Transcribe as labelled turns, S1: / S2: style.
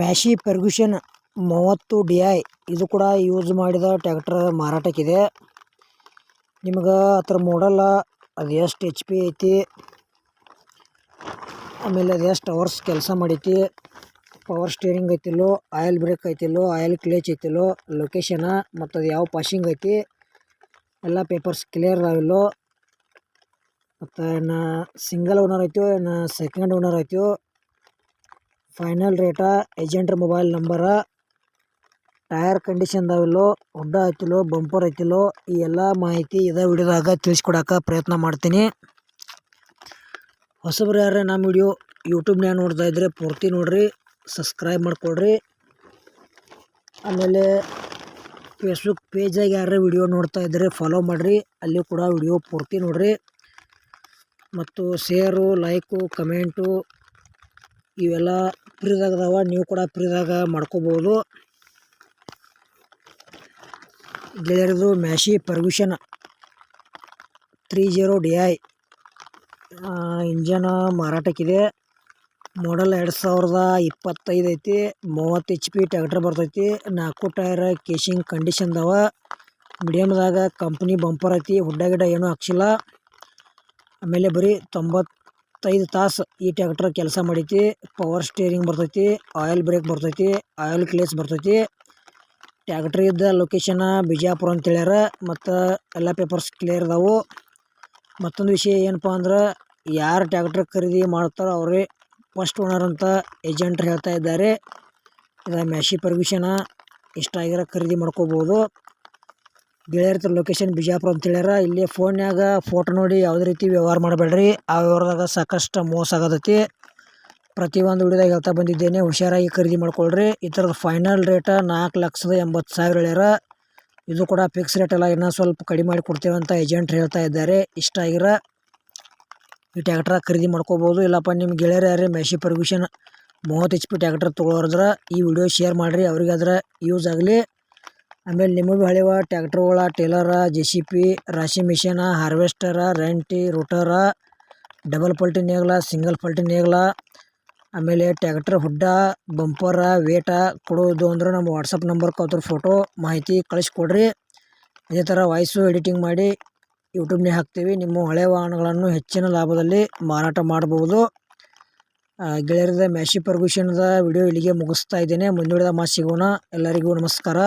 S1: ಮ್ಯಾಶಿ ಪರ್ಗುಷನ್ ಮೂವತ್ತು D I ಇದು ಕೂಡ ಯೂಸ್ ಮಾಡಿದ ಟ್ಯಾಕ್ಟರ್ ಮಾರಾಟಕ್ಕಿದೆ. ನಿಮ್ಗೆ ಅದ್ರ ಮಾಡಲ್ಲ ಅದು ಎಷ್ಟು ಎಚ್ ಪಿ ಐತಿ, ಆಮೇಲೆ ಅದು ಎಷ್ಟು ಅವರ್ಸ್ ಕೆಲಸ ಮಾಡೈತಿ ಪವರ್ ಸ್ಟೀರಿಂಗ್ ಐತಿಲ್ಲೋ ಆಯಿಲ್ ಬ್ರೇಕ್ ಐತಿಲ್ಲೋ ಆಯಿಲ್ ಕ್ಲೇಚ್ ಐತಿಲ್ಲೋ ಲೊಕೇಶನ ಮತ್ತು ಅದು ಯಾವ ಪಾಶಿಂಗ್ ಐತಿ, ಎಲ್ಲ ಪೇಪರ್ಸ್ ಕ್ಲಿಯರ್ ಅದಾವಿಲ್ಲೋ ಮತ್ತು ಏನು ಸಿಂಗಲ್ ಓನರ್ ಐತೋ ಏನು ಸೆಕೆಂಡ್ ಓನರ್ ಐತೋ ಫೈನಲ್ ರೇಟ ಏಜೆಂಟ್ರ ಮೊಬೈಲ್ ನಂಬರ, ಟೈರ್ ಕಂಡೀಷನ್ ಅದಾವಿಲ್ಲೋ ಹುಡ್ಡ ಐತಿಲ್ಲೋ ಬಂಪರ್ ಐತಿಲ್ಲೋ ಈ ಎಲ್ಲ ಮಾಹಿತಿ ಇದೇ ವಿಡಿಯೋದಾಗ ತಿಳಿಸ್ಕೊಡೋಕೆ ಪ್ರಯತ್ನ ಮಾಡ್ತೀನಿ. ಹೊಸಬ್ರು ಯಾರೇ ನಮ್ಮ ವಿಡಿಯೋ ಯೂಟ್ಯೂಬ್ನ್ಯಾಗ ನೋಡ್ತಾ ಇದ್ರೆ ಪೂರ್ತಿ ನೋಡ್ರಿ ಸಬ್ಸ್ಕ್ರೈಬ್ ಮಾಡ್ಕೊಳ್ರಿ ಆಮೇಲೆ ಫೇಸ್ಬುಕ್ ಪೇಜಾಗ ಯಾರೇ ವಿಡಿಯೋ ನೋಡ್ತಾ ಇದ್ದರೆ ಫಾಲೋ ಮಾಡಿರಿ, ಅಲ್ಲಿ ಕೂಡ ವಿಡಿಯೋ ಪೂರ್ತಿ ನೋಡ್ರಿ. ಮತ್ತು ಶೇರು ಲೈಕು ಕಮೆಂಟು ಇವೆಲ್ಲ ಫ್ರೀದಾಗ ಅದಾವ ನೀವು ಕೂಡ ಫ್ರೀದಾಗ ಮಾಡ್ಕೋಬೋದು. ಗೆಳೆಯರದು Massey Ferguson three zero D I engine ಮಾರಾಟಕ್ಕಿದೆ. ಮಾಡಲ್ ಎರಡು ಸಾವಿರದ ಇಪ್ಪತ್ತೈದು ಐತಿ, ಮೂವತ್ತು ಎಚ್ ಪಿ ಟ್ಯಾಕ್ಟ್ರ್ ಬರ್ತೈತಿ, ನಾಲ್ಕು ಟೈರ್ ಕೇಶಿಂಗ್ ಕಂಡೀಷನ್ ಅದಾವ. ಮೀಡಿಯಮ್ದಾಗ ಕಂಪ್ನಿ ಬಂಪರ್ ಐತಿ, ಹುಡ್ಡ ಗಿಡ ಏನೂ ಹಾಕ್ಸಿಲ್ಲ. ಆಮೇಲೆ ಬರೀ ತೊಂಬತ್ತೈದು ತಾಸು ಈ ಟ್ಯಾಕ್ಟರ್ ಕೆಲಸ ಮಾಡೈತಿ ಪವರ್ ಸ್ಟೇರಿಂಗ್ ಬರ್ತೈತಿ ಆಯಿಲ್ ಬ್ರೇಕ್ ಬರ್ತೈತಿ ಆಯಿಲ್ ಕ್ಲೇಸ್ ಬರ್ತೈತಿ. ಟ್ಯಾಕ್ಟ್ರ್ ಇದ್ದ ಲೊಕೇಶನ ಬಿಜಾಪುರ ಅಂತ ಹೇಳ್ಯಾರ, ಮತ್ತು ಎಲ್ಲ ಪೇಪರ್ಸ್ ಕ್ಲಿಯರ್ ಅದಾವು. ಮತ್ತೊಂದು ವಿಷಯ ಏನಪ್ಪ ಅಂದ್ರೆ, ಯಾರು ಟ್ಯಾಕ್ಟ್ರ್ ಖರೀದಿ ಮಾಡ್ತಾರೋ ಅವರೇ ಫಸ್ಟ್ ಓನರ್ ಅಂತ ಏಜೆಂಟ್ರು ಹೇಳ್ತಾ ಇದ್ದಾರೆ. ಇದು ಮ್ಯಾಶಿ ಪರ್ಮಿಷನ ಇಷ್ಟ ಆಗಿರೋ ಖರೀದಿ ಮಾಡ್ಕೋಬೋದು. ಗೆಳೆಯರ ಲೊಕೇಶನ್ ಬಿಜಾಪುರ ಅಂತ ಹೇಳ್ಯಾರ. ಇಲ್ಲಿ ಫೋನ್ಯಾಗ ಫೋಟೋ ನೋಡಿ ಯಾವುದೇ ರೀತಿ ವ್ಯವಹಾರ ಮಾಡಬೇಡ್ರಿ. ಆ ವ್ಯವಹಾರದಾಗ ಸಾಕಷ್ಟು ಮೋಸ ಆಗತೈತಿ. ಪ್ರತಿಯೊಂದು ವಿಡಿಯೋದಾಗ ಹೇಳ್ತಾ ಬಂದಿದ್ದೇನೆ, ಹುಷಾರಾಗಿ ಖರೀದಿ ಮಾಡ್ಕೊಳ್ರಿ. ಈ ಥರದ ಫೈನಲ್ ರೇಟ ನಾಲ್ಕು ಲಕ್ಷದ ಎಂಬತ್ತು ಸಾವಿರ ಹೇಳ್ಯಾರ. ಇದು ಕೂಡ ಫಿಕ್ಸ್ ರೇಟ್ ಅಲ್ಲ, ಇನ್ನೂ ಸ್ವಲ್ಪ ಕಡಿಮೆ ಮಾಡಿ ಕೊಡ್ತೇವೆ ಅಂತ ಏಜೆಂಟ್ ಹೇಳ್ತಾ ಇದ್ದಾರೆ. ಇಷ್ಟ ಆಗಿರ ಈ ಟ್ಯಾಕ್ಟ್ರ ಖರೀದಿ ಮಾಡ್ಕೋಬೋದು. ಇಲ್ಲಪ್ಪ ನಿಮ್ಮ ಗೆಳೆಯರು ಯಾರೇ ಮೆಷಿ ಪರ್ಮಿಷನ್ ಮೂವತ್ತು ಎಚ್ ಪಿ ಟ್ಯಾಕ್ಟ್ರ್ ತೊಗೊಳೋದ್ರ ಈ ವಿಡಿಯೋ ಶೇರ್ ಮಾಡಿರಿ. ಅವ್ರಿಗೆ ಅದರ ಯೂಸ್ ಆಗಲಿ. ಆಮೇಲೆ ನಿಮಗೆ ಹಳೆವ ಟ್ಯಾಕ್ಟ್ರುಗಳ ಟೇಲರ ಜೆ ಸಿ ಪಿ ರಾಶಿ ಮಿಷನ, ಹಾರ್ವೆಸ್ಟರ, ರೆಂಟಿ, ರೋಟರ, ಡಬಲ್ ಪಲ್ಟಿ ನೇಗ್ಲ, ಸಿಂಗಲ್ ಪಲ್ಟಿ ನೇಗ್ಲ, ಆಮೇಲೆ ಟ್ಯಾಕ್ಟ್ರ್ ಹುಡ್ಡ, ಬಂಪರ, ವೇಟ ಕೊಡೋದು ಅಂದ್ರೆ ನಮ್ಮ ವಾಟ್ಸಪ್ ನಂಬರ್ಗೆ ಅದ್ರ ಫೋಟೋ ಮಾಹಿತಿ ಕಳಿಸ್ಕೊಡ್ರಿ. ಇದೇ ಥರ ವಾಯ್ಸು ಎಡಿಟಿಂಗ್ ಮಾಡಿ ಯೂಟ್ಯೂಬ್ನೇ ಹಾಕ್ತೀವಿ. ನಿಮ್ಮ ಹಳೆ ವಾಹನಗಳನ್ನು ಹೆಚ್ಚಿನ ಲಾಭದಲ್ಲಿ ಮಾರಾಟ ಮಾಡ್ಬೋದು. ಗೆಳೆಯರದ ಮ್ಯಾಶಿ ಪರ್ಮಿಷನ್ದ ವಿಡಿಯೋ ಇಲ್ಲಿಗೆ ಮುಗಿಸ್ತಾ ಇದ್ದೇನೆ. ಮುಂದುವರೆದ ಮಾತು ಸಿಗೋಣ. ಎಲ್ಲರಿಗೂ ನಮಸ್ಕಾರ.